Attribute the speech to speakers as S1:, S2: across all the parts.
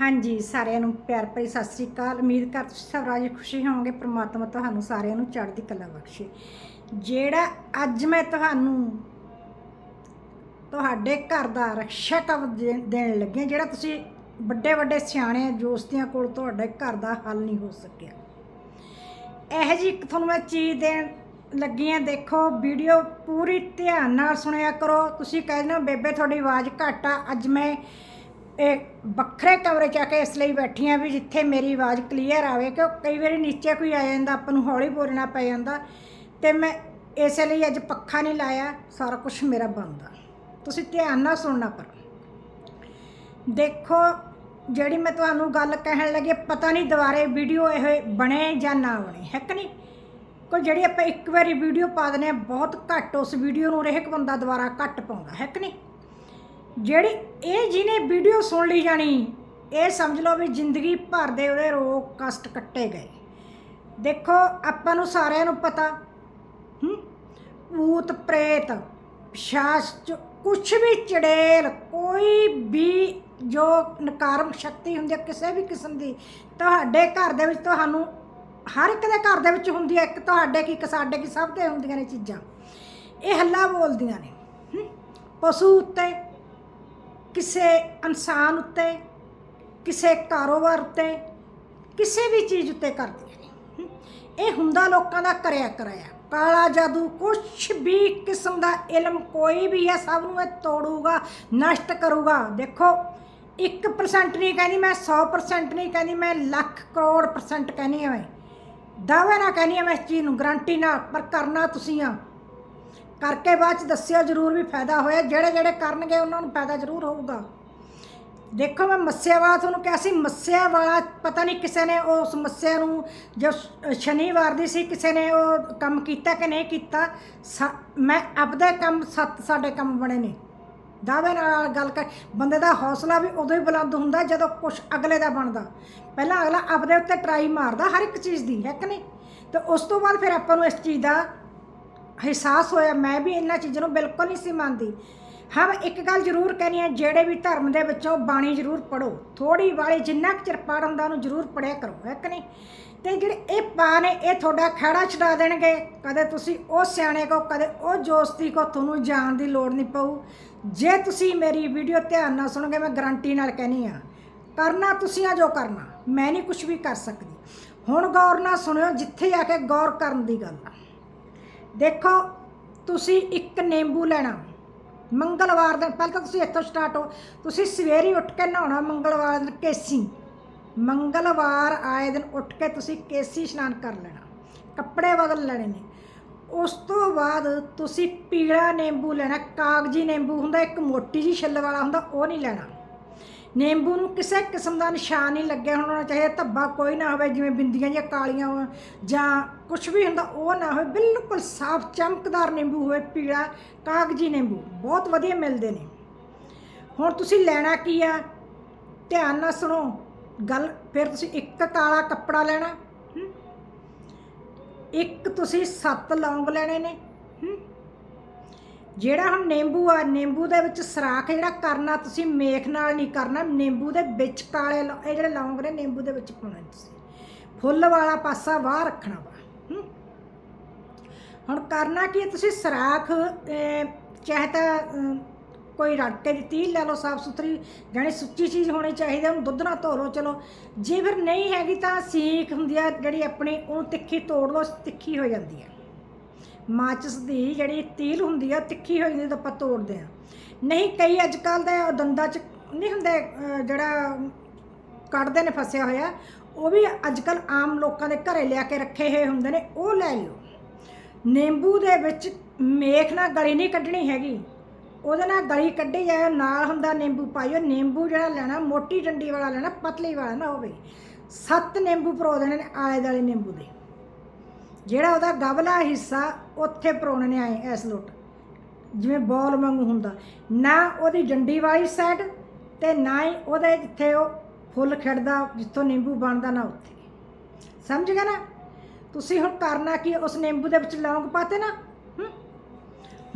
S1: ਹਾਂਜੀ, ਸਾਰਿਆਂ ਨੂੰ ਪਿਆਰ ਭਰੀ ਸਤਿ ਸ੍ਰੀ ਅਕਾਲ। ਉਮੀਦ ਕਰ ਤੁਸੀਂ ਸਭ ਰਾਜੀ ਖੁਸ਼ੀ ਹੋਵੋਗੇ। ਪ੍ਰਮਾਤਮਾ ਤੁਹਾਨੂੰ ਸਾਰਿਆਂ ਨੂੰ ਚੜ੍ਹਦੀ ਕਲਾ ਬਖਸ਼ੇ। ਜਿਹੜਾ ਅੱਜ ਮੈਂ ਤੁਹਾਨੂੰ ਤੁਹਾਡੇ ਘਰ ਦਾ ਰਕਸ਼ਾ ਕਵਚ ਦੇ- ਦੇਣ ਲੱਗੀ ਹਾਂ, ਜਿਹੜਾ ਤੁਸੀਂ ਵੱਡੇ ਵੱਡੇ ਸਿਆਣੇ ਜੋਸਤੀਆਂ ਕੋਲ ਤੁਹਾਡੇ ਘਰ ਦਾ ਹੱਲ ਨਹੀਂ ਹੋ ਸਕਿਆ। ਇਹ ਜੀ ਇੱਕ ਤੁਹਾਨੂੰ ਮੈਂ ਚੀਜ਼ ਦੇਣ ਲੱਗੀ ਹਾਂ। ਦੇਖੋ, ਵੀਡੀਓ ਪੂਰੀ ਧਿਆਨ ਨਾਲ ਸੁਣਿਆ ਕਰੋ। ਤੁਸੀਂ ਕਹਿੰਦੇ ਹੋ, ਬੇਬੇ, ਤੁਹਾਡੀ ਆਵਾਜ਼ ਘੱਟ ਆ। ਅੱਜ ਮੈਂ ਇਹ ਵੱਖਰੇ ਕਮਰੇ 'ਚ ਆ ਕੇ ਇਸ ਲਈ ਬੈਠੀ ਆ ਵੀ ਜਿੱਥੇ ਮੇਰੀ ਆਵਾਜ਼ ਕਲੀਅਰ ਆਵੇ ਕਿ ਕਈ ਵਾਰੀ ਨੀਚੇ ਕੋਈ ਆ ਜਾਂਦਾ, ਆਪਾਂ ਨੂੰ ਹੌਲੀ ਬੋਲਣਾ ਪੈ ਜਾਂਦਾ ਤੇ ਮੈਂ ਇਸੇ ਲਈ ਅੱਜ ਪੱਖਾ ਨਹੀਂ ਲਾਇਆ, ਸਾਰਾ ਕੁਝ ਮੇਰਾ ਬੰਦ ਤੁਸੀਂ ਧਿਆਨ ਨਾਲ ਸੁਣਨਾ ਪਰ। ਦੇਖੋ, ਜਿਹੜੀ ਮੈਂ ਤੁਹਾਨੂੰ ਗੱਲ ਕਹਿਣ ਲੱਗੀ ਪਤਾ ਨਹੀਂ ਦੁਬਾਰੇ ਵੀਡੀਓ ਇਹ ਬਣੇ ਜਾਂ ਨਾ ਬਣੇ, ਹੈ ਕਿ ਨਹੀਂ? ਕੋਈ ਜਿਹੜੀ ਆਪਾਂ ਇੱਕ ਵਾਰੀ ਵੀਡੀਓ ਪਾ ਦਿੰਦੇ ਆ, ਬਹੁਤ ਘੱਟ ਉਸ ਵੀਡੀਓ ਨੂੰ ਹਰੇਕ ਬੰਦਾ ਦੁਬਾਰਾ ਘੱਟ ਪਾਉਂਦਾ, ਹੈ ਕਿ ਨਹੀਂ? ਜਿਹੜੀ ਇਹ ਜਿਹਨੇ ਵੀਡੀਓ ਸੁਣ ਲਈ ਜਾਣੀ, ਇਹ ਸਮਝ ਲਓ ਵੀ ਜ਼ਿੰਦਗੀ ਭਰ ਦੇ ਉਹਦੇ ਰੋਗ ਕਸ਼ਟ ਕੱਟੇ ਗਏ। ਦੇਖੋ, ਆਪਾਂ ਨੂੰ ਸਾਰਿਆਂ ਨੂੰ ਪਤਾ, ਹੂੰ, ਭੂਤ, ਪ੍ਰੇਤ, ਪਿਸ਼ਾਚ ਕੁਛ ਵੀ ਚੜੇਲ, ਕੋਈ ਵੀ ਜੋ ਨਕਾਰਮਕ ਸ਼ਕਤੀ ਹੁੰਦੀ ਹੈ, ਕਿਸੇ ਵੀ ਕਿਸਮ ਦੀ, ਤੁਹਾਡੇ ਘਰ ਦੇ ਵਿੱਚ ਤੁਹਾਨੂੰ, ਹਰ ਇੱਕ ਦੇ ਘਰ ਦੇ ਵਿੱਚ ਹੁੰਦੀ ਹੈ, ਇੱਕ ਤੁਹਾਡੇ ਕੀ, ਇੱਕ ਸਾਡੇ ਕੀ, ਸਭ ਦੇ ਹੁੰਦੀਆਂ ਨੇ ਚੀਜ਼ਾਂ। ਇਹ ਹੱਲਾ ਬੋਲਦੀਆਂ ਨੇ ਪਸ਼ੂ ਉੱਤੇ ਕਿਸੇ ਇਨਸਾਨ ਉੱਤੇ, ਕਿਸੇ ਕਾਰੋਬਾਰ ਉੱਤੇ, ਕਿਸੇ ਵੀ ਚੀਜ਼ ਉੱਤੇ ਕਰਦੀਆਂ ਨੇ। ਇਹ ਹੁੰਦਾ ਲੋਕਾਂ ਦਾ ਕਰਿਆ ਕਰਾਇਆ ਕਾਲਾ ਜਾਦੂ ਕੁਛ ਵੀ ਕਿਸਮ ਦਾ ਇਲਮ ਕੋਈ ਵੀ ਹੈ, ਸਭ ਨੂੰ ਇਹ ਤੋੜੂਗਾ, ਨਸ਼ਟ ਕਰੂਗਾ। ਦੇਖੋ 1% ਨਹੀਂ ਕਹਿੰਦੀ ਮੈਂ 100% ਨਹੀਂ ਕਹਿੰਦੀ ਮੈਂ, ਲੱਖ ਕਰੋੜ ਪਰਸੈਂਟ ਕਹਿੰਦੀ ਹਾਂ ਮੈਂ। ਦਾਅਵੇ ਨਾਲ ਕਹਿੰਦੀ ਹਾਂ ਮੈਂ ਇਸ ਚੀਜ਼ ਨੂੰ ਗਰੰਟੀ ਨਾਲ, ਪਰ ਕਰਨਾ ਤੁਸੀਂ ਆ। ਕਰਕੇ ਬਾਅਦ ਚ ਦੱਸਿਆ ਜ਼ਰੂਰ ਵੀ ਫਾਇਦਾ ਹੋਇਆ, ਜਿਹੜੇ ਜਿਹੜੇ ਕਰਨਗੇ ਉਹਨਾਂ ਨੂੰ ਫਾਇਦਾ ਜ਼ਰੂਰ ਹੋਊਗਾ। ਦੇਖੋ ਮੈਂ ਮੱਸਿਆ ਵਾਲਾ ਤੁਹਾਨੂੰ ਕਿਹਾ ਸੀ ਮੱਸਿਆ ਵਾਲਾ ਪਤਾ ਨਹੀਂ ਕਿਸੇ ਨੇ ਉਸ ਮੱਸਿਆ ਨੂੰ ਜੋ ਸ਼ਨੀਵਾਰ ਦੀ ਸੀ, ਕਿਸੇ ਨੇ ਉਹ ਕੰਮ ਕੀਤਾ ਕਿ ਨਹੀਂ ਕੀਤਾ। ਸਾ- ਮੈਂ ਆਪਦੇ ਕੰਮ ਸੱਤ ਸਾਡੇ ਕੰਮ ਬਣੇ ਨੇ। ਦਾਅਵੇ ਨਾਲ ਗੱਲ ਕਰ, ਬੰਦੇ ਦਾ ਹੌਸਲਾ ਵੀ ਉਦੋਂ ਹੀ ਬੁਲੰਦ ਹੁੰਦਾ ਜਦੋਂ ਕੁਝ ਅਗਲੇ ਦਾ ਬਣਦਾ। ਪਹਿਲਾਂ ਅਗਲਾ ਆਪਦੇ ਉੱਤੇ ਟਰਾਈ ਮਾਰਦਾ ਹਰ ਇੱਕ ਚੀਜ਼ ਦੀ, ਹੈ ਕਿ ਨਹੀਂ? ਤੇ ਉਸ ਤੋਂ ਬਾਅਦ ਫਿਰ ਆਪਾਂ ਨੂੰ ਇਸ ਚੀਜ਼ ਦਾ ਅਹਿਸਾਸ ਹੋਇਆ, ਮੈਂ ਵੀ ਇਹਨਾਂ ਚੀਜ਼ਾਂ ਨੂੰ ਬਿਲਕੁਲ ਨਹੀਂ ਸੀ ਮੰਨਦੀ। ਹਾਂ, ਮੈਂ ਇੱਕ ਗੱਲ ਜ਼ਰੂਰ ਕਹਿਣੀ ਹੈ ਜਿਹੜੇ ਵੀ ਧਰਮ ਦੇ ਵਿੱਚੋਂ ਬਾਣੀ ਜ਼ਰੂਰ ਪੜੋ ਥੋੜੀ ਵਾਲੀ ਜਿੰਨਾ ਕੁ ਚਿਰ ਪੜ੍ਹ ਹੁੰਦਾ, ਉਹਨੂੰ ਜ਼ਰੂਰ ਪੜਿਆ ਕਰੋ, ਹੈ ਕਿ ਨਹੀਂ? ਤੇ ਜਿਹੜੇ ਇਹ ਪਾ ਨੇ, ਇਹ ਤੁਹਾਡਾ ਖੜਾ ਛਡਾ ਦੇਣਗੇ। ਕਦੇ ਤੁਸੀਂ ਉਹ ਸਿਆਣੇ ਕੋ ਕਦੇ ਉਹ ਜੋਸਤੀ ਕੋ ਤੁਹਾਨੂੰ ਜਾਣ ਦੀ ਲੋੜ ਨਹੀਂ ਪਊ। ਜੇ ਤੁਸੀਂ ਮੇਰੀ ਵੀਡੀਓ ਧਿਆਨ ਨਾਲ ਸੁਣੋਗੇ, ਮੈਂ ਗਰੰਟੀ ਨਾਲ ਕਹਿਣੀ ਆ, ਕਰਨਾ ਤੁਸੀਂ ਆ ਜੋ ਕਰਨਾ, ਮੈਂ ਨਹੀਂ ਕੁਝ ਵੀ ਕਰ ਸਕਦੀ। ਹੁਣ ਗੌਰ ਨਾਲ ਸੁਣਿਓ, ਜਿੱਥੇ ਆ ਕੇ ਗੌਰ ਕਰਨ ਦੀ ਗੱਲ ਆ। ਦੇਖੋ, ਤੁਸੀਂ ਇੱਕ ਨਿੰਬੂ ਲੈਣਾ। ਮੰਗਲਵਾਰ ਦਿਨ, ਪਹਿਲਾਂ ਤਾਂ ਤੁਸੀਂ ਇੱਥੋਂ ਸਟਾਰਟ ਹੋ। ਤੁਸੀਂ ਸਵੇਰੇ ਉੱਠ ਕੇ ਨਹਾਉਣਾ ਮੰਗਲਵਾਰ ਦਿਨ ਕੇਸੀ। ਮੰਗਲਵਾਰ ਆਏ ਦਿਨ ਉੱਠ ਕੇ ਤੁਸੀਂ ਕੇਸੀ ਇਸ਼ਨਾਨ ਕਰ ਲੈਣਾ। ਕੱਪੜੇ ਬਦਲ ਲੈਣੇ ਨੇ। ਉਸ ਤੋਂ ਬਾਅਦ ਤੁਸੀਂ ਪੀਲਾ ਨਿੰਬੂ ਲੈਣਾ। ਕਾਗਜੀ ਨਿੰਬੂ ਹੁੰਦਾ, ਇੱਕ ਮੋਟੀ ਜੀ ਛਿੱਲ ਵਾਲਾ ਹੁੰਦਾ, ਉਹ ਨਹੀਂ ਲੈਣਾ। ਨਿੰਬੂ ਨੂੰ ਕਿਸੇ ਕਿਸਮ ਦਾ ਨਿਸ਼ਾਨ ਨਹੀਂ ਲੱਗਿਆ ਹੋਣਾ ਚਾਹੀਦਾ, ਧੱਬਾ ਕੋਈ ਨਾ ਹੋਵੇ, ਜਿਵੇਂ ਬਿੰਦੀਆਂ ਜਾਂ ਕਾਲੀਆਂ ਹੋਣ ਜਾਂ ਕੁਝ ਵੀ ਹੁੰਦਾ, ਉਹ ਨਾ ਹੋਵੇ। ਬਿਲਕੁਲ ਸਾਫ਼, ਚਮਕਦਾਰ ਨਿੰਬੂ ਹੋਵੇ, ਪੀਲਾ ਕਾਗਜੀ ਨਿੰਬੂ, ਬਹੁਤ ਵਧੀਆ ਮਿਲਦੇ ਨੇ। ਹੁਣ ਤੁਸੀਂ ਲੈਣਾ ਕੀ ਆ? ਧਿਆਨ ਨਾਲ ਸੁਣੋ, ਗੱਲ, ਫਿਰ ਤੁਸੀਂ ਇੱਕ ਕਾਲਾ ਕੱਪੜਾ ਲੈਣਾ ਇੱਕ ਤੁਸੀਂ ਸੱਤ ਲੌਂਗ ਲੈਣੇ ਨੇ ਹਮ? ਜਿਹੜਾ ਹੁਣ ਨਿੰਬੂ ਆ ਨਿੰਬੂ ਦੇ ਵਿੱਚ ਸਰਾਖ ਜਿਹੜਾ ਕਰਨਾ ਤੁਸੀਂ ਮੇਖ ਨਾਲ ਨਹੀਂ ਕਰਨਾ ਨਿੰਬੂ ਦੇ ਵਿੱਚ ਕਾਲੇ ਲੌ- ਇਹ ਜਿਹੜੇ ਲੌਂਗ ਨੇ ਨਿੰਬੂ ਦੇ ਵਿੱਚ ਪਾਉਣੇ ਤੁਸੀਂ। ਫੁੱਲ ਵਾਲਾ ਪਾਸਾ ਬਾਹਰ ਰੱਖਣਾ ਵਾ ਹੁਣ ਕਰਨਾ ਕੀ ਤੁਸੀਂ ਸਰਾਖ ਚਾਹੇ ਤਾਂ ਕੋਈ ਰੜਕੇ ਦੀ ਤੀਲ ਲੈ ਲਓ ਸਾਫ਼ ਸੁਥਰੀ ਜਾਣੀ ਸੁੱਚੀ ਚੀਜ਼ ਹੋਣੀ ਚਾਹੀਦੀ ਹੈ, ਉਹਨੂੰ ਦੁੱਧ ਨਾਲ ਧੋ ਲਓ ਚਲੋ। ਜੇ ਫਿਰ ਨਹੀਂ ਹੈਗੀ ਤਾਂ ਸੀਖ ਹੁੰਦੀ ਆ ਜਿਹੜੀ ਆਪਣੀ ਉਹਨੂੰ ਤਿੱਖੀ ਤੋੜ ਲਓ ਤਿੱਖੀ ਹੋ ਜਾਂਦੀ ਹੈ ਮਾਚਿਸ ਦੀ ਜਿਹੜੀ ਤੀਲ ਹੁੰਦੀ ਆ, ਤਿੱਖੀ ਹੋਈ ਜਾਂਦੀ ਤਾਂ ਆਪਾਂ ਤੋੜਦੇ ਆ। ਨਹੀਂ, ਕਈ ਅੱਜ ਕੱਲ ਦੇ ਦੰਦਾਂ 'ਚ ਨਹੀਂ ਹੁੰਦੇ ਜਿਹੜਾ ਕੱਢਦੇ ਨੇ, ਫਸਿਆ ਹੋਇਆ, ਉਹ ਵੀ ਅੱਜ ਕੱਲ ਆਮ ਲੋਕਾਂ ਦੇ ਘਰੇ ਲਿਆ ਕੇ ਰੱਖੇ ਹੋਏ ਹੁੰਦੇ ਨੇ, ਉਹ ਲੈ ਲਿਓ। ਨਿੰਬੂ ਦੇ ਵਿੱਚ ਮੇਖ ਨਾਲ ਗਲੀ ਨਹੀਂ ਕੱਢਣੀ ਹੈਗੀ। ਉਹਦੇ ਨਾਲ ਗਲੀ ਕੱਢੀ ਜਾਏ, ਨਾਲ ਹੁੰਦਾ ਨਿੰਬੂ ਪਾਈਓ। ਨਿੰਬੂ ਜਿਹੜਾ ਲੈਣਾ, ਮੋਟੀ ਡੰਡੀ ਵਾਲਾ ਲੈਣਾ, ਪਤਲੀ ਵਾਲਾ ਨਾ ਹੋਵੇ। ਸੱਤ ਨਿੰਬੂ ਪਰੋ ਦੇਣੇ ਨੇ ਆਲੇ ਦਾਲੇ ਨਿੰਬੂ ਦੇ। ਜਿਹੜਾ ਉਹਦਾ ਗਵਲਾ ਹਿੱਸਾ ਉੱਥੇ ਪਰੋਣੇ ਨੇ ਆਏ, ਇਸ ਲੁੱਟ। ਜਿਵੇਂ ਬੋਲ ਵਾਂਗੂ ਹੁੰਦਾ। ਨਾ ਉਹਦੀ ਡੰਡੀ ਵਾਲੀ ਸਾਈਡ ਤੇ ਨਾ ਹੀ ਉਹਦੇ ਜਿੱਥੇ ਉਹ ਫੁੱਲ ਖਿੜਦਾ, ਜਿੱਥੋਂ ਨਿੰਬੂ ਬਣਦਾ ਨਾ ਉੱਥੇ। ਸਮਝ ਗਏ ਨਾ? ਤੁਸੀਂ ਹੁਣ ਕਰਨਾ ਕੀ ਉਸ ਨਿੰਬੂ ਦੇ ਵਿੱਚ ਲੌਂਗ ਪਾਤੇ ਨਾ?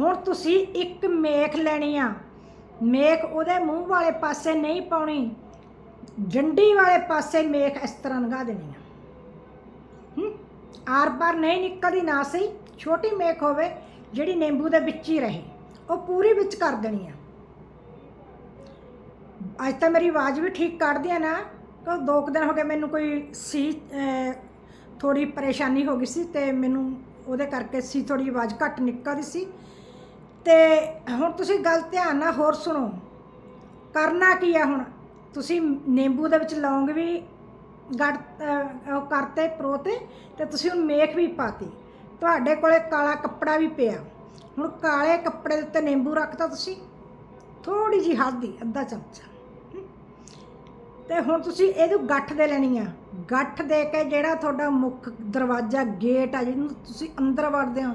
S1: ਹੁਣ ਤੁਸੀਂ ਇੱਕ ਮੇਖ ਲੈਣੀ ਆ। ਮੇਖ ਉਹਦੇ ਮੂੰਹ ਵਾਲੇ ਪਾਸੇ ਨਹੀਂ ਪਾਉਣੀ। ਡੰਡੀ ਵਾਲੇ ਪਾਸੇ ਮੇਖ ਇਸ ਤਰ੍ਹਾਂ ਲੰਘਾ ਦੇਣੀ ਆ। ਹੂੰ। ਆਰ ਪਾਰ ਨਹੀਂ ਨਿਕਲਦੀ ਨਾ ਸਹੀ, ਛੋਟੀ ਮੇਖ ਹੋਵੇ ਜਿਹੜੀ ਨਿੰਬੂ ਦੇ ਵਿੱਚ ਹੀ ਰਹੇ। ਉਹ ਪੂਰੀ ਵਿੱਚ ਕਰ ਦੇਣੀ ਆ। ਅੱਜ ਤਾਂ ਮੇਰੀ ਆਵਾਜ਼ ਵੀ ਠੀਕ ਕੱਢਦੀ ਆ ਨਾ ਕਿ ਦੋ ਕੁ ਦਿਨ ਹੋ ਗਏ ਮੈਨੂੰ ਕੋਈ ਸੀ ਥੋੜੀ ਪਰੇਸ਼ਾਨੀ ਹੋ ਗਈ ਸੀ ਤੇ ਮੈਨੂੰ ਉਹਦੇ ਕਰਕੇ ਸੀ ਥੋੜੀ ਆਵਾਜ਼ ਘੱਟ ਨਿਕਲਦੀ ਸੀ। ਤੇ ਹੁਣ ਤੁਸੀਂ ਗੱਲ ਧਿਆਨ ਨਾਲ ਹੋਰ ਸੁਣੋ। ਕਰਨਾ ਕੀ ਆ ਹੁਣ? ਤੁਸੀਂ ਨਿੰਬੂ ਦੇ ਵਿੱਚ ਲੌਂਗ ਵੀ ਗੜ ਉਹ ਕਰਤੇ ਪਰੋਤੇ ਤੇ ਤੁਸੀਂ ਹੁਣ ਮੇਖ ਵੀ ਪਾਤੀ। ਤੁਹਾਡੇ ਕੋਲੇ ਕਾਲਾ ਕੱਪੜਾ ਵੀ ਪਿਆ। ਹੁਣ ਕਾਲੇ ਕੱਪੜੇ ਦੇ ਉੱਤੇ ਨਿੰਬੂ ਰੱਖਤਾ ਤੁਸੀਂ? ਥੋੜੀ ਜੀ ਹਲਦੀ, ਅੱਧਾ ਚਮਚਾ। ਹਮ। ਤੇ ਹੁਣ ਤੁਸੀਂ ਇਹਨੂੰ ਗੱਠ ਦੇ ਲੈਣੀ ਆ। ਗੱਠ ਦੇ ਕੇ ਜਿਹੜਾ ਤੁਹਾਡਾ ਮੁੱਖ ਦਰਵਾਜ਼ਾ ਗੇਟ ਆ, ਜਿਹਨੂੰ ਤੁਸੀਂ ਅੰਦਰ ਵੜਦੇ ਹੋ,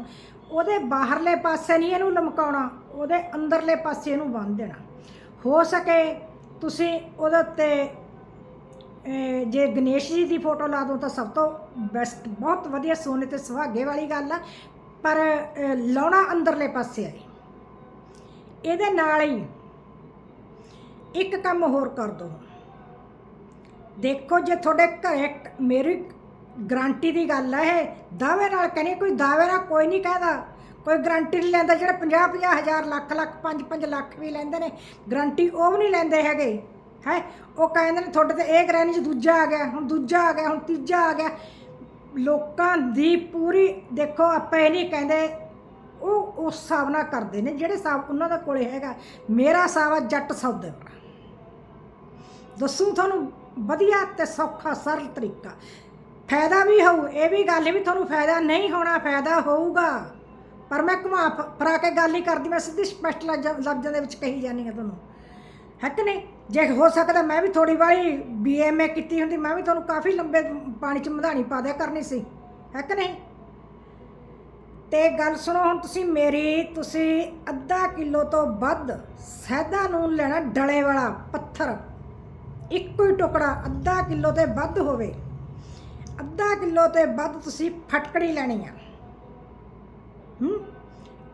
S1: ਉਹਦੇ ਬਾਹਰਲੇ ਪਾਸੇ ਨਹੀਂ ਇਹਨੂੰ ਲਮਕਾਉਣਾ, ਉਹਦੇ ਅੰਦਰਲੇ ਪਾਸੇ ਇਹਨੂੰ ਬੰਨ੍ਹ ਦੇਣਾ। ਹੋ ਸਕੇ ਤੁਸੀਂ ਉਹਦੇ ਉੱਤੇ ਜੇ ਗਣੇਸ਼ ਜੀ ਦੀ ਫੋਟੋ ਲਾ ਦੋ ਤਾਂ ਸਭ ਤੋਂ ਬੈਸਟ ਬਹੁਤ ਵਧੀਆ ਸੋਨੇ ਤੇ ਸੁਹਾਗੇ ਵਾਲੀ ਗੱਲ ਆ। ਪਰ ਲਾਉਣਾ ਅੰਦਰਲੇ ਪਾਸੇ ਆ ਇਹਦੇ ਨਾਲ ਹੀ ਇੱਕ ਕੰਮ ਹੋਰ ਕਰ ਦੋ। ਦੇਖੋ ਜੇ ਤੁਹਾਡੇ ਘਰੇ ਮੇਰੀ ਗਰੰਟੀ ਦੀ ਗੱਲ ਹੈ ਇਹ, ਦਾਅਵੇ ਨਾਲ ਕਹਿੰਦੇ ਕੋਈ ਦਾਅਵੇ ਨਾਲ ਕੋਈ ਨਹੀਂ ਕਹਦਾ। ਕੋਈ ਗਰੰਟੀ ਨਹੀਂ ਲੈਂਦਾ, ਜਿਹੜਾ 50 50 ਹਜ਼ਾਰ ਲੱਖ ਲੱਖ 5 5 ਲੱਖ ਵੀ ਲੈਂਦੇ ਨੇ ਗਰੰਟੀ ਉਹ ਵੀ ਨਹੀਂ ਲੈਂਦੇ ਹੈਗੇ। ਹੈ? ਉਹ ਕਹਿੰਦੇ ਨੇ ਤੁਹਾਡੇ ਤੇ ਇਹ ਗਰੈਨੀ ਚ ਦੂਜਾ ਆ ਗਿਆ, ਹੁਣ ਦੂਜਾ ਆ ਗਿਆ, ਹੁਣ ਤੀਜਾ ਆ ਗਿਆ। ਲੋਕਾਂ ਦੀ ਪੂਰੀ, ਦੇਖੋ, ਆਪਾਂ ਇਹ ਨਹੀਂ ਕਹਿੰਦੇ, ਉਹ ਉਸ ਹਿਸਾਬ ਨਾਲ ਕਰਦੇ ਨੇ, ਜਿਹੜੇ ਹਿਸਾਬ ਉਹਨਾਂ ਦੇ ਕੋਲੇ ਹੈਗਾ। ਮੇਰਾ ਹਿਸਾਬ ਆ ਜੱਟ ਸੌਦੇ ਵਾਲਾ ਦੱਸੂ ਤੁਹਾਨੂੰ ਵਧੀਆ ਤੇ ਸੌਖਾ, ਸਰਲ ਤਰੀਕਾ। ਫਾਇਦਾ ਵੀ ਹੋਊ, ਇਹ ਵੀ ਗੱਲ ਵੀ ਤੁਹਾਨੂੰ ਫਾਇਦਾ ਨਹੀਂ ਹੋਣਾ, ਫਾਇਦਾ ਹੋਊਗਾ। ਪਰ ਮੈਂ ਘੁਮਾ ਫਰਾ ਕੇ ਗੱਲ ਨਹੀਂ ਕਰਦੀ, ਮੈਂ ਸਿੱਧੀ ਸਪਸ਼ਟ ਲਫ਼ਜ਼- ਲਫ਼ਜ਼ਾਂ ਦੇ ਵਿੱਚ ਕਹੀ ਜਾਂਦੀ ਹਾਂ ਤੁਹਾਨੂੰ। ਹੈ ਕਿ ਨਹੀਂ? ਜੇ ਹੋ ਸਕਦਾ ਮੈਂ ਵੀ ਥੋੜੀ ਵਾਰੀ ਬੀਐਮਏ ਕੀਤੀ ਹੁੰਦੀ, ਮੈਂ ਵੀ ਤੁਹਾਨੂੰ ਕਾਫੀ ਲੰਬੇ ਪਾਣੀ 'ਚ ਮਧਾਣੀ ਪਾ ਦਿਆ ਕਰਨੀ ਸੀ, ਹੈ ਕਿ ਨਹੀਂ? ਤੇ ਗੱਲ ਸੁਣੋ ਹੁਣ ਤੁਸੀਂ ਮੇਰੀ, ਤੁਸੀਂ ਅੱਧਾ ਕਿਲੋ ਤੋਂ ਵੱਧ ਸਹਿਦਾ ਨੂਨ ਲੈਣਾ ਡਲੇ ਵਾਲਾ ਪੱਥਰ, ਇੱਕੋ ਹੀ ਟੁਕੜਾ ਅੱਧਾ ਕਿਲੋ ਤੇ ਵੱਧ ਹੋਵੇ, ਅੱਧਾ ਕਿਲੋ ਤੇ ਵੱਧ ਤੁਸੀਂ ਫਟਕੜੀ ਲੈਣੀ ਆ। ਹੂੰ?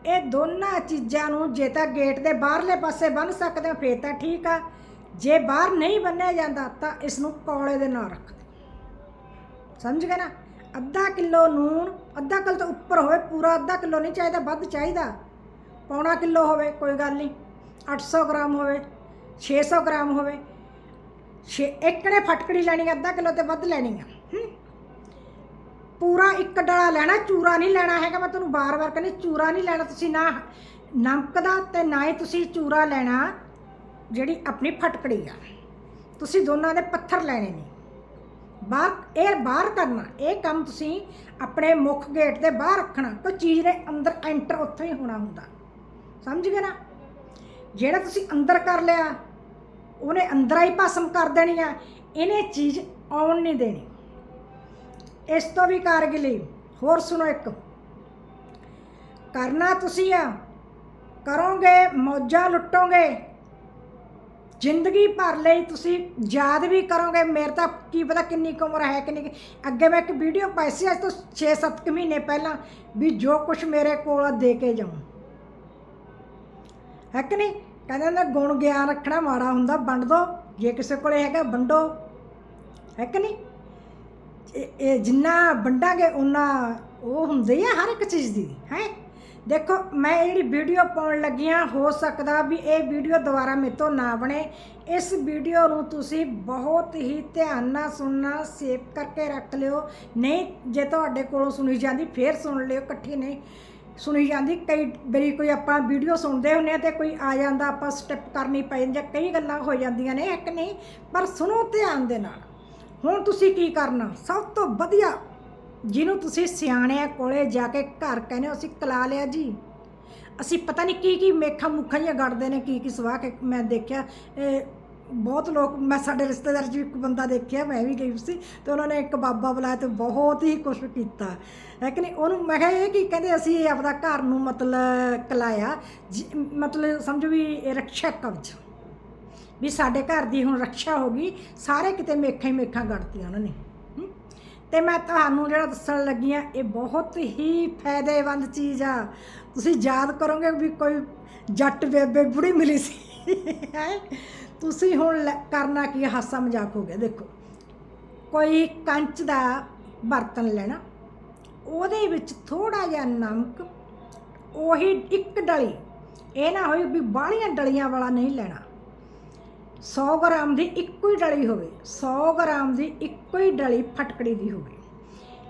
S1: ਇਹ ਦੋਨਾਂ ਚੀਜ਼ਾਂ ਨੂੰ ਜੇ ਤਾਂ ਗੇਟ ਦੇ ਬਾਹਰਲੇ ਪਾਸੇ ਬੰਨ ਸਕਦੇ ਹੋ, ਫੇਰ ਤਾਂ ਠੀਕ ਆ। ਜੇ ਬਾਹਰ ਨਹੀਂ ਬੰਨਿਆ ਜਾਂਦਾ ਤਾਂ ਇਸ ਨੂੰ ਕੌਲੇ ਦੇ ਨਾਲ ਰੱਖ ਦਿਓ ਸਮਝ ਗਏ ਨਾ? ਅੱਧਾ ਕਿਲੋ ਨੂਣ ਅੱਧਾ ਕਿਲੋ ਤੋਂ ਉੱਪਰ ਹੋਵੇ, ਪੂਰਾ ਅੱਧਾ ਕਿਲੋ ਨਹੀਂ ਚਾਹੀਦਾ, ਵੱਧ ਚਾਹੀਦਾ। ਪੌਣਾ ਕਿਲੋ ਹੋਵੇ, ਕੋਈ ਗੱਲ ਨਹੀਂ। 800 ਗ੍ਰਾਮ ਹੋਵੇ 600 ਗ੍ਰਾਮ ਹੋਵੇ। ਛੇ, ਇੱਕ ਨੇ ਫਟਕੜੀ ਲੈਣੀ ਅੱਧਾ ਕਿਲੋ ਤੇ ਵੱਧ ਲੈਣੀ ਆ। ਪੂਰਾ ਇੱਕ ਡਲਾ ਲੈਣਾ, ਚੂਰਾ ਨਹੀਂ ਲੈਣਾ ਹੈਗਾ, ਮੈਂ ਤੁਹਾਨੂੰ ਬਾਰ-ਬਾਰ ਕਹਿੰਦੀ, ਚੂਰਾ ਨਹੀਂ ਲੈਣਾ ਤੁਸੀਂ ਨਾ ਨਮਕ ਦਾ ਤੇ ਨਾ ਹੀ ਤੁਸੀਂ ਚੂਰਾ ਲੈਣਾ। ਜਿਹੜੀ ਆਪਣੀ ਫਟਕੜੀ ਆ। ਤੁਸੀਂ ਦੋਨਾਂ ਦੇ ਪੱਥਰ ਲੈਣੇ ਨੇ। ਬਾਹਰ, ਇਹ ਬਾਹਰ ਕਰਨਾ, ਇਹ ਕੰਮ ਤੁਸੀਂ ਆਪਣੇ ਮੁੱਖ ਗੇਟ ਦੇ ਬਾਹਰ ਰੱਖਣਾ, ਕੋਈ ਚੀਜ਼ ਨੇ ਅੰਦਰ ਐਂਟਰ ਉੱਥੇ ਹੀ ਹੋਣਾ ਹੁੰਦਾ। ਸਮਝ ਗਏ ਨਾ? ਜਿਹੜਾ ਤੁਸੀਂ ਅੰਦਰ ਕਰ ਲਿਆ, ਉਹਨੇ ਅੰਦਰ ਹੀ ਭਸਮ ਕਰ ਦੇਣੀ ਆ, ਇਹਨੇ ਚੀਜ਼ ਆਉਣ ਨਹੀਂ ਦੇਣੀ। ਇਸ ਤੋਂ ਵੀ ਕਾਰਗਿਲੀ ਹੋਰ ਸੁਣੋ ਇੱਕ। ਕਰਨਾ ਤੁਸੀਂ ਆ, ਕਰੋਗੇ, ਮੌਜਾਂ ਲੁੱਟੋਗੇ। ਜ਼ਿੰਦਗੀ ਭਰ ਲਈ ਤੁਸੀਂ ਯਾਦ ਵੀ ਕਰੋਗੇ। ਮੇਰੇ ਤਾਂ ਕੀ ਪਤਾ ਕਿੰਨੀ ਕੁ ਉਮਰ ਹੈ, ਕਿੰਨੀ ਕੁ- ਅੱਗੇ ਮੈਂ ਇੱਕ ਵੀਡੀਓ ਪਾਈ ਸੀ ਅੱਜ ਤੋਂ 6-7 ਮਹੀਨੇ ਪਹਿਲਾਂ ਵੀ ਜੋ ਕੁਝ ਮੇਰੇ ਕੋਲ ਆ, ਦੇ ਕੇ ਜਾਉਂ। ਹੈ ਕਿ ਨਹੀਂ? ਕਹਿੰਦੇ ਨੇ ਗੁਣ ਗਿਆਨ ਰੱਖਣਾ ਮਾੜਾ ਹੁੰਦਾ, ਵੰਡ ਦੋ। ਜੇ ਕਿਸੇ ਕੋਲੇ ਹੈਗਾ, ਵੰਡੋ। ਹੈ ਕਿ ਨਹੀਂ? ਇਹ- ਇਹ ਜਿੰਨਾ ਵੰਡਾਂਗੇ ਉਨਾ ਉਹ ਹੁੰਦੀ ਆ ਹਰ ਇੱਕ ਚੀਜ਼ ਦੀ, ਹੈ? ਦੇਖੋ ਮੈਂ ਇਹ ਜਿਹੜੀ ਵੀਡੀਓ ਪਾਉਣ ਲੱਗੀ ਹਾਂ ਹੋ ਸਕਦਾ ਵੀ ਇਹ ਵੀਡੀਓ ਦੁਬਾਰਾ ਮੇਰੇ ਤੋਂ ਨਾ ਬਣੇ। ਇਸ ਵੀਡੀਓ ਨੂੰ ਤੁਸੀਂ ਬਹੁਤ ਹੀ ਧਿਆਨ ਨਾਲ ਸੁਣਨਾ ਸੇਵ ਕਰਕੇ ਰੱਖ ਲਿਓ। ਨਹੀਂ ਜੇ ਤੁਹਾਡੇ ਕੋਲੋਂ ਸੁਣੀ ਜਾਂਦੀ ਫੇਰ ਸੁਣ ਲਿਓ ਇਕੱਠੀ ਨਹੀਂ। ਸੁਣੀ ਜਾਂਦੀ ਕਈ ਵਾਰੀ ਕੋਈ ਆਪਾਂ ਵੀਡੀਓ ਸੁਣਦੇ ਹੁੰਨੇ ਆ ਤੇ ਕੋਈ ਆ ਜਾਂਦਾ ਆਪਾਂ ਸਟੈਪ ਕਰਨੀ ਪੈ ਜਾਂਦੀ ਆ, ਕਈ ਗੱਲਾਂ ਹੋ ਜਾਂਦੀਆਂ ਨੇ ਇੱਕ ਨਹੀਂ ਪਰ ਸੁਣੋ ਧਿਆਨ ਦੇ ਨਾਲ। ਹੁਣ ਤੁਸੀਂ ਕੀ ਕਰਨਾ? ਸਭ ਤੋਂ ਵਧੀਆ ਜਿਹਨੂੰ ਤੁਸੀਂ ਸਿਆਣਿਆਂ ਕੋਲੇ ਜਾ ਕੇ ਘਰ ਕਹਿੰਦੇ ਹੋ, ਅਸੀਂ ਕਲਾ ਲਿਆ ਜੀ। ਅਸੀਂ ਪਤਾ ਨਹੀਂ ਕੀ ਕੀ ਮੇਖਾਂ ਮੁੱਖਾਂ ਜਿਹੀਆਂ ਗੜਦੇ ਨੇ, ਕੀ ਕੀ ਸਵਾਹ ਕੇ ਮੈਂ ਦੇਖਿਆ, ਇਹ ਬਹੁਤ ਲੋਕ, ਮੈਂ ਸਾਡੇ ਰਿਸ਼ਤੇਦਾਰ 'ਚ ਵੀ ਇੱਕ ਬੰਦਾ ਦੇਖਿਆ, ਮੈਂ ਵੀ ਗਈ ਸੀ ਤੇ ਉਹਨਾਂ ਨੇ ਇੱਕ ਬਾਬਾ ਬੁਲਾਇਆ ਤੇ ਬਹੁਤ ਹੀ ਕੁਛ ਕੀਤਾ। ਹੈ ਕਿ ਨਹੀਂ? ਉਹਨੂੰ ਮੈਂ ਕਿਹਾ, ਇਹ ਕੀ ਕਹਿੰਦੇ, ਅਸੀਂ ਇਹ ਆਪਦਾ ਘਰ ਨੂੰ ਮਤਲਬ ਕਲਾਇਆ, ਜੀ- ਮਤਲਬ ਸਮਝੋ ਵੀ ਇਹ ਰੱਖਿਆ ਕਵਚ ਵੀ ਸਾਡੇ ਘਰ ਦੀ ਹੁਣ ਰੱਖਿਆ ਹੋ ਗਈ, ਸਾਰੇ ਕਿਤੇ ਮੇਖਾਂ ਹੀ ਮੇਖਾਂ ਗੜਤੀਆਂ ਉਹਨਾਂ ਨੇ। ਤੇ ਮੈਂ ਤੁਹਾਨੂੰ ਜਿਹੜਾ ਦੱਸਣ ਲੱਗੀ ਆ, ਇਹ ਬਹੁਤ ਹੀ ਫਾਇਦੇਮੰਦ ਚੀਜ਼ ਆ। ਤੁਸੀਂ ਯਾਦ ਕਰੋਗੇ ਵੀ ਕੋਈ ਜੱਟ ਬੇਬੇ ਬੁੜੀ ਮਿਲੀ ਸੀ। ਹੈਂ? ਤੁਸੀਂ ਹੁਣ ਲੈ- ਕਰਨਾ ਕੀ ਹਾਸਾ ਮਜ਼ਾਕ ਹੋ ਗਿਆ, ਦੇਖੋ। ਕੋਈ ਕੰਚ ਦਾ ਬਰਤਨ ਲੈਣਾ, ਉਹਦੇ ਵਿੱਚ ਥੋੜਾ ਜਿਹਾ ਨਮਕ, ਉਹੀ ਇੱਕ ਡਲੀ। ਇਹ ਨਾ ਹੋਈ ਵੀ ਬਾਹਲੀਆਂ ਡਲੀਆਂ ਵਾਲਾ ਨਹੀਂ ਲੈਣਾ। 100 ਗ੍ਰਾਮ ਦੀ ਇੱਕੋ ਹੀ ਡਲੀ ਹੋਵੇ 100 ਗ੍ਰਾਮ ਦੀ ਇੱਕੋ ਹੀ ਡਲੀ ਫਟਕੜੀ ਦੀ ਹੋਵੇ।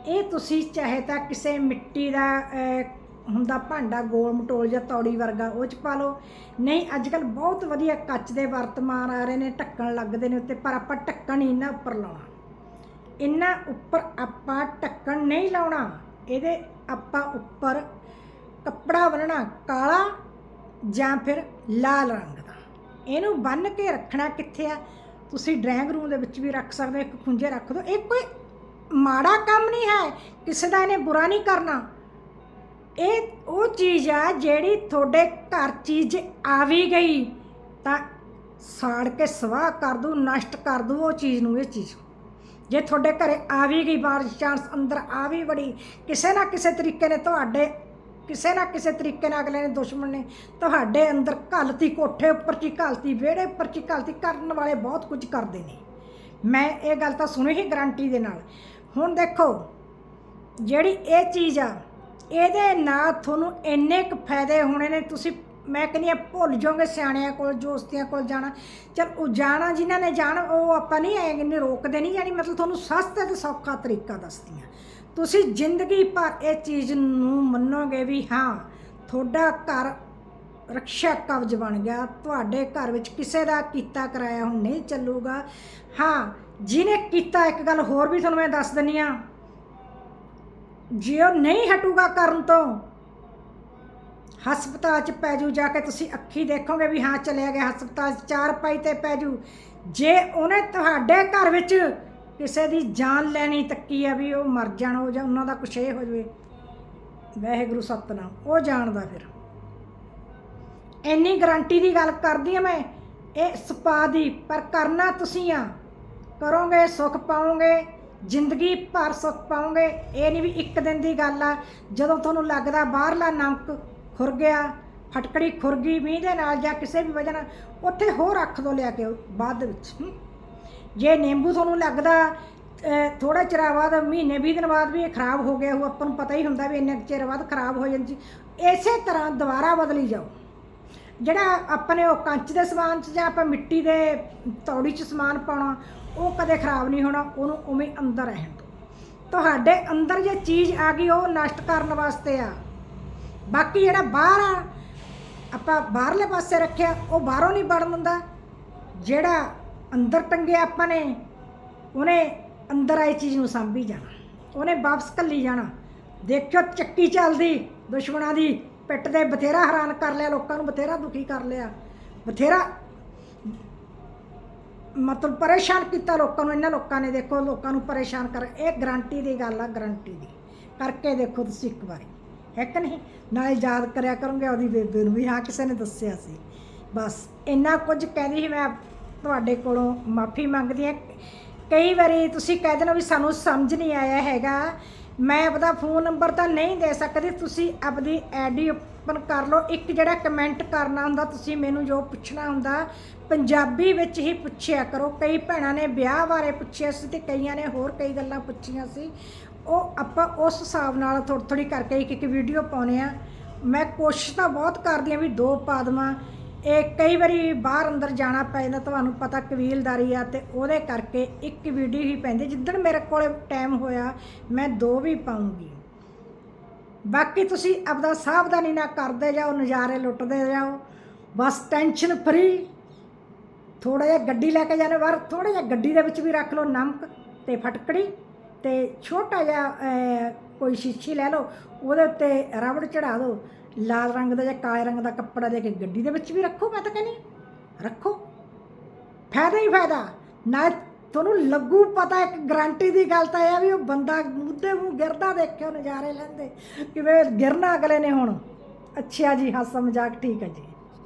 S1: ਇਹ ਤੁਸੀਂ ਚਾਹੇ ਤਾਂ ਕਿਸੇ ਮਿੱਟੀ ਦਾ ਹੁੰਦਾ ਭਾਂਡਾ, ਗੋਲ ਮਟੋਲ ਜਾਂ ਤੌੜੀ ਵਰਗਾ ਉਹ ਚ ਪਾ ਲਓ। ਨਹੀਂ ਅੱਜ ਕੱਲ ਬਹੁਤ ਵਧੀਆ ਕੱਚ ਦੇ ਵਰਤਮਾਨ ਆ ਰਹੇ ਨੇ, ਢੱਕਣ ਲੱਗਦੇ ਨੇ ਉੱਤੇ, ਪਰ ਆਪਾਂ ਢੱਕਣ ਹੀ ਇਹਨਾਂ ਉੱਪਰ ਲਾਉਣਾ। ਇਹਨਾਂ ਉੱਪਰ ਆਪਾਂ ਢੱਕਣ ਨਹੀਂ ਲਾਉਣਾ। ਇਹਦੇ ਆਪਾਂ ਉੱਪਰ ਕੱਪੜਾ ਬੰਨਣਾ ਕਾਲਾ ਜਾਂ ਫਿਰ ਲਾਲ ਰੰਗ। ਇਹਨੂੰ ਬੰਨ ਕੇ ਰੱਖਣਾ ਕਿੱਥੇ ਆ? ਤੁਸੀਂ ਡਰਾਇੰਗ ਰੂਮ ਦੇ ਵਿੱਚ ਵੀ ਰੱਖ ਸਕਦੇ ਹੋ, ਇੱਕ ਖੁੰਝੇ ਰੱਖ ਦਿਓ ਇਹ ਕੋਈ ਮਾੜਾ ਕੰਮ ਨਹੀਂ ਹੈ, ਕਿਸੇ ਦਾ ਇਹਨੇ ਬੁਰਾ ਨਹੀਂ ਕਰਨਾ। ਇਹ ਉਹ ਚੀਜ਼ ਆ ਜਿਹੜੀ ਤੁਹਾਡੇ ਘਰ ਚੀਜ਼ ਆ ਵੀ ਗਈ, ਤਾਂ ਸਾੜ ਕੇ ਸਵਾਹ ਕਰ ਦੂ ਨਸ਼ਟ ਕਰ ਦੂ ਉਹ ਚੀਜ਼ ਨੂੰ, ਇਹ ਚੀਜ਼। ਜੇ ਤੁਹਾਡੇ ਘਰੇ ਆ ਵੀ ਗਈ ਬਾਰ ਚਾਂਸ ਅੰਦਰ ਆ ਵੀ ਬੜੀ, ਕਿਸੇ ਨਾ ਕਿਸੇ ਤਰੀਕੇ ਨੇ ਤੁਹਾਡੇ ਕਿਸੇ ਨਾ ਕਿਸੇ ਤਰੀਕੇ ਨਾਲ ਅਗਲੇ ਨੇ ਦੁਸ਼ਮਣ ਨੇ ਤੁਹਾਡੇ ਅੰਦਰ ਘਲਤੀ ਕੋਠੇ ਉੱਪਰ ਚੀ ਘਲਤੀ, ਵਿਹੜੇ ਉੱਪਰ ਚੀ ਘਲਤੀ, ਕਰਨ ਵਾਲੇ ਬਹੁਤ ਕੁਝ ਕਰਦੇ ਨੇ। ਮੈਂ ਇਹ ਗੱਲ ਤਾਂ ਸੁਣੀ ਹੀ ਗਰੰਟੀ ਦੇ ਨਾਲ। ਹੁਣ ਦੇਖੋ, ਜਿਹੜੀ ਇਹ ਚੀਜ਼ ਆ, ਇਹਦੇ ਨਾਲ ਤੁਹਾਨੂੰ ਇੰਨੇ ਕੁ ਫਾਇਦੇ ਹੋਣੇ ਨੇ, ਤੁਸੀਂ ਮੈਂ ਕਹਿੰਦੀ ਆ ਭੁੱਲ ਜਾਓਗੇ ਸਿਆਣਿਆਂ ਕੋਲ, ਦੋਸਤਿਆਂ ਕੋਲ ਜਾਣਾ। ਚਲ ਉਹ ਜਾਣਾ ਜਿਨ੍ਹਾਂ ਨੇ ਜਾਣ, ਉਹ ਆਪਾਂ ਨਹੀਂ ਆਏ ਕਿੰਨੇ ਰੋਕਦੇ ਨਹੀਂ ਜਾਣੀ ਮਤਲਬ ਤੁਹਾਨੂੰ ਸਸਤਾ ਤੇ ਸੌਖਾ ਤਰੀਕਾ ਦੱਸਦੀਆਂ। ਤੁਸੀਂ ਜ਼ਿੰਦਗੀ ਭਰ ਇਹ ਚੀਜ਼ ਨੂੰ ਮੰਨੋਗੇ ਵੀ ਹਾਂ, ਤੁਹਾਡਾ ਘਰ ਰਕਸ਼ਾ ਕਵਚ ਬਣ ਗਿਆ, ਤੁਹਾਡੇ ਘਰ ਵਿੱਚ ਕਿਸੇ ਦਾ ਕੀਤਾ ਕਰਾਇਆ ਹੁਣ ਨਹੀਂ ਚੱਲੂਗਾ। ਹਾਂ, ਜਿਹਨੇ ਕੀਤਾ, ਇੱਕ ਗੱਲ ਹੋਰ ਵੀ ਤੁਹਾਨੂੰ ਮੈਂ ਦੱਸ ਦਿੰਨੀ ਆ ਜੇ ਉਹ ਨਹੀਂ ਹਟੂਗਾ ਕਰਨ ਤੋਂ, ਹਸਪਤਾਲ 'ਚ ਪੈ ਜੂ, ਜਾ ਕੇ ਤੁਸੀਂ ਅੱਖੀ ਦੇਖੋਗੇ ਵੀ ਹਾਂ, ਚਲਿਆ ਗਿਆ ਹਸਪਤਾਲ 'ਚ, ਚਾਰ ਪਾਈ ਤੇ ਪੈ ਜੂ। ਜੇ ਉਹਨੇ ਤੁਹਾਡੇ ਘਰ ਵਿੱਚ ਕਿਸੇ ਦੀ ਜਾਨ ਲੈਣੀ ਤੱਕੀ ਆ ਵੀ ਉਹ ਮਰ ਜਾਣ, ਉਹ ਜਾਂ ਉਹਨਾਂ ਦਾ ਕੁਛ ਇਹ ਹੋ ਜਾਵੇ। ਵਾਹਿਗੁਰੂ ਸਤਨਾਮ। ਉਹ ਜਾਣਦਾ ਫਿਰ। ਇੰਨੀ ਗਰੰਟੀ ਦੀ ਗੱਲ ਕਰਦੀ ਆ ਮੈਂ, ਇਹ ਸਪਾ ਦੀ, ਪਰ ਕਰਨਾ ਤੁਸੀਂ ਆ। ਕਰੋਗੇ, ਸੁੱਖ ਪਾਓਗੇ, ਜ਼ਿੰਦਗੀ ਭਰ ਸੁੱਖ ਪਾਓਗੇ। ਇਹ ਨਹੀਂ ਵੀ ਇੱਕ ਦਿਨ ਦੀ ਗੱਲ ਆ। ਜਦੋਂ ਤੁਹਾਨੂੰ ਲੱਗਦਾ ਬਾਹਰਲਾ ਨਮਕ ਖੁਰ ਗਿਆ, ਫਟਕੜੀ ਖੁਰ ਗਈ, ਮੀਂਹ ਦੇ ਨਾਲ ਜਾਂ ਕਿਸੇ ਵੀ ਵਜ੍ਹਾ ਨਾਲ, ਉੱਥੇ ਹੋਰ ਰੱਖ ਦੋ ਲਿਆ ਕੇ ਬਾਅਦ ਵਿੱਚ। ਜੇ ਨਿੰਬੂ ਤੁਹਾਨੂੰ ਲੱਗਦਾ ਥੋੜਾ ਚਿਰ ਬਾਅਦ, ਮਹੀਨੇ 20 ਦਿਨ ਬਾਅਦ ਵੀ ਇਹ ਖਰਾਬ ਹੋ ਗਿਆ ਉਹ ਆਪਾਂ ਨੂੰ ਪਤਾ ਹੀ ਹੁੰਦਾ ਵੀ ਇੰਨੇ ਕੁ ਚਿਰ ਬਾਅਦ ਖਰਾਬ ਹੋ ਜਾਂਦੀ ਇਸੇ ਤਰ੍ਹਾਂ ਦੁਬਾਰਾ ਬਦਲੀ ਜਾਓ। ਜਿਹੜਾ ਆਪਣੇ ਉਹ ਕੰਚ ਦੇ ਸਮਾਨ 'ਚ ਜਾਂ ਆਪਾਂ ਮਿੱਟੀ ਦੇ ਤੌੜੀ 'ਚ ਸਮਾਨ ਪਾਉਣਾ, ਉਹ ਕਦੇ ਖਰਾਬ ਨਹੀਂ ਹੋਣਾ, ਉਹਨੂੰ ਉਵੇਂ ਅੰਦਰ ਰਹਿਣ ਦਿਓ। ਤੁਹਾਡੇ ਅੰਦਰ ਜੇ ਚੀਜ਼ ਆ ਗਈ, ਉਹ ਨਸ਼ਟ ਕਰਨ ਵਾਸਤੇ ਆ। ਬਾਕੀ ਜਿਹੜਾ ਬਾਹਰ ਆ, ਆਪਾਂ ਬਾਹਰਲੇ ਪਾਸੇ ਰੱਖਿਆ, ਉਹ ਬਾਹਰੋਂ ਨਹੀਂ ਵੜਨ ਦਿੰਦਾ। ਜਿਹੜਾ ਅੰਦਰ ਟੰਗਿਆ ਆਪਾਂ ਨੇ, ਉਹਨੇ ਅੰਦਰ ਆਈ ਚੀਜ਼ ਨੂੰ ਸੰਭੀ ਜਾਣਾ। ਉਹਨੇ ਵਾਪਸ ਕੱਲੀ ਜਾਣਾ। ਦੇਖਿਓ ਚੱਕੀ ਚੱਲਦੀ, ਦੁਸ਼ਮਣਾਂ ਦੀ ਪਿੱਟ ਦੇ ਬਥੇਰਾ ਹੈਰਾਨ ਕਰ ਲਿਆ, ਲੋਕਾਂ ਨੂੰ ਬਥੇਰਾ ਦੁਖੀ ਕਰ ਲਿਆ। ਬਥੇਰਾ ਮਤਲਬ ਪਰੇਸ਼ਾਨ ਕੀਤਾ ਲੋਕਾਂ ਨੂੰ, ਇਹਨਾਂ ਲੋਕਾਂ ਨੇ ਦੇਖੋ, ਲੋਕਾਂ ਨੂੰ ਪਰੇਸ਼ਾਨ ਕਰ, ਇਹ ਗਰੰਟੀ ਦੀ ਗੱਲ ਆ ਗਰੰਟੀ ਦੀ। ਕਰਕੇ ਦੇਖੋ ਤੁਸੀਂ ਇੱਕ ਵਾਰੀ। ਹੈ ਕਿ ਨਹੀਂ? ਨਾਲੇ ਯਾਦ ਕਰਿਆ ਕਰੋਗੇ, ਉਹਦੀ ਬੇਬੇ ਨੂੰ ਵੀ ਹਾਂ, ਕਿਸੇ ਨੇ ਦੱਸਿਆ ਸੀ। ਬਸ ਇੰਨਾ ਕੁਝ ਕਹਿੰਦੀ ਸੀ ਮੈਂ ਤੁਹਾਡੇ ਕੋਲੋਂ ਮਾਫੀ ਮੰਗਦੀ ਹਾਂ। ਕਈ ਵਾਰੀ ਤੁਸੀਂ ਕਹਿ ਦੇਣਾ ਵੀ ਸਾਨੂੰ ਸਮਝ ਨਹੀਂ ਆਇਆ ਹੈਗਾ। ਮੈਂ ਆਪਦਾ ਫੋਨ ਨੰਬਰ ਤਾਂ ਨਹੀਂ ਦੇ ਸਕਦੀ। ਤੁਸੀਂ ਆਪਦੀ ਆਈਡੀ ਓਪਨ ਕਰ ਲਓ। ਇੱਕ ਜਿਹੜਾ ਕਮੈਂਟ ਕਰਨਾ ਹੁੰਦਾ, ਤੁਸੀਂ ਮੈਨੂੰ ਜੋ ਪੁੱਛਣਾ ਹੁੰਦਾ, ਪੰਜਾਬੀ ਵਿੱਚ ਹੀ ਪੁੱਛਿਆ ਕਰੋ। ਕਈ ਭੈਣਾਂ ਨੇ ਵਿਆਹ ਬਾਰੇ ਪੁੱਛਿਆ ਸੀ ਤੇ ਕਈਆਂ ਨੇ ਹੋਰ ਕਈ ਗੱਲਾਂ ਪੁੱਛੀਆਂ ਸੀ। ਉਹ ਆਪਾਂ ਉਸ ਹਿਸਾਬ ਨਾਲ ਥੋੜ੍ਹੀ ਥੋੜ੍ਹੀ ਕਰਕੇ ਇੱਕ ਇੱਕ ਵੀਡੀਓ ਪਾਉਨੇ ਆ ਮੈਂ ਕੋਸ਼ਿਸ਼ ਤਾਂ ਬਹੁਤ ਕਰਦੀ ਆ ਵੀ ਦੋ ਪਾ ਦੇਵਾਂ। ਇਹ ਕਈ ਵਾਰੀ ਬਾਹਰ ਅੰਦਰ ਜਾਣਾ ਪੈ ਜਾਂਦਾ, ਤੁਹਾਨੂੰ ਪਤਾ ਕਬੀਲਦਾਰੀ ਆ ਤੇ ਉਹਦੇ ਕਰਕੇ ਇੱਕ ਵੀਡੀਓ ਹੀ ਪੈਂਦੀ, ਜਿੱਦਣ ਮੇਰੇ ਕੋਲੇ ਟਾਈਮ ਹੋਇਆ, ਮੈਂ ਦੋ ਵੀ ਪਾਉਂਗੀ। ਬਾਕੀ ਤੁਸੀਂ ਆਪਦਾ ਸਾਵਧਾਨੀ ਨਾਲ ਕਰਦੇ ਜਾਓ, ਨਜ਼ਾਰੇ ਲੁੱਟਦੇ ਜਾਓ, ਬਸ ਟੈਨਸ਼ਨ ਫਰੀ ਥੋੜਾ ਜਿਹਾ ਗੱਡੀ ਲੈ ਕੇ ਜਾਣੇ ਬਾਹਰ ਥੋੜਾ ਜਿਹਾ ਗੱਡੀ ਦੇ ਵਿੱਚ ਵੀ ਰੱਖ ਲਓ, ਨਮਕ ਤੇ ਫਟਕੜੀ ਤੇ ਛੋਟਾ ਜਿਹਾ ਕੋਈ ਸ਼ੀਸ਼ੀ ਲੈ ਲਓ, ਉਹਦੇ ਉੱਤੇ ਰਬੜ ਚੜਾ ਦਿਓ। ਲਾਲ ਰੰਗ ਦਾ ਜਾਂ ਕਾਲੇ ਰੰਗ ਦਾ ਕੱਪੜਾ ਦੇ ਕੇ ਗੱਡੀ ਦੇ ਵਿੱਚ ਵੀ ਰੱਖੋ, ਮੈਂ ਤਾਂ ਕਹਿੰਦੀ ਰੱਖੋ। ਫਾਇਦਾ ਹੀ ਫਾਇਦਾ। ਨਾ ਤੁਹਾਨੂੰ ਲੱਗੂ ਪਤਾ, ਇੱਕ ਗਰੰਟੀ ਦੀ ਗੱਲ ਤਾਂ ਇਹ ਆ ਵੀ ਉਹ ਬੰਦਾ ਮੁੱਦੇ ਮੂੰਹ ਗਿਰਦਾ ਦੇਖਿਓ ਨਜ਼ਾਰੇ ਲੈਂਦੇ। ਕਿਵੇਂ ਗਿਰਨਾ ਅਗਲੇ ਨੇ ਹੁਣ। ਅੱਛਾ ਜੀ, ਹਾਸਾ ਮਜ਼ਾਕ, ਠੀਕ ਹੈ ਜੀ।